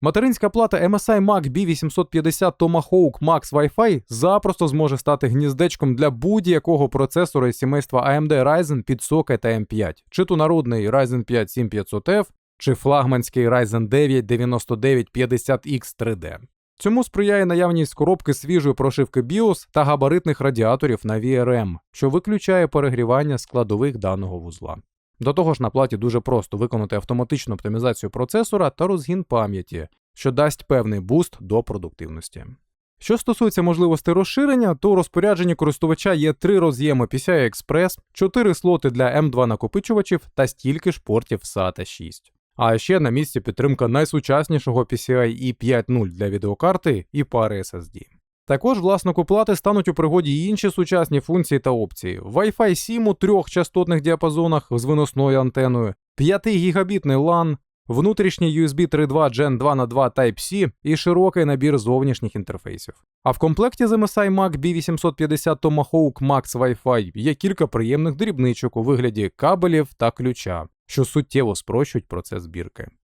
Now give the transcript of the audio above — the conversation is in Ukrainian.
Материнська плата MSI Mac B850 Tomahawk Max Wi-Fi запросто зможе стати гніздечком для будь-якого процесора із сімейства AMD Ryzen під сокет та M5, чи то народний Ryzen 5 7500F, чи флагманський Ryzen 9 9950X 3D. Цьому сприяє наявність коробки свіжої прошивки BIOS та габаритних радіаторів на VRM, що виключає перегрівання складових даного вузла. До того ж, на платі дуже просто виконати автоматичну оптимізацію процесора та розгін пам'яті, що дасть певний буст до продуктивності. Що стосується можливостей розширення, то у розпорядженні користувача є три роз'єми PCI Express, 4 слоти для M2 накопичувачів та стільки ж портів SATA 6. А ще на місці підтримка найсучаснішого PCI E5.0 для відеокарти і пари SSD. Також власнику плати стануть у пригоді інші сучасні функції та опції: Wi-Fi 7 у трьох частотних діапазонах з виносною антеною, 5 гігабітний LAN, внутрішній USB 3.2 Gen 2 на 2 Type-C і широкий набір зовнішніх інтерфейсів. А в комплекті з MSI Mac B850 Tomahawk Max Wi-Fi є кілька приємних дрібничок у вигляді кабелів та ключа, що суттєво спрощують процес збірки.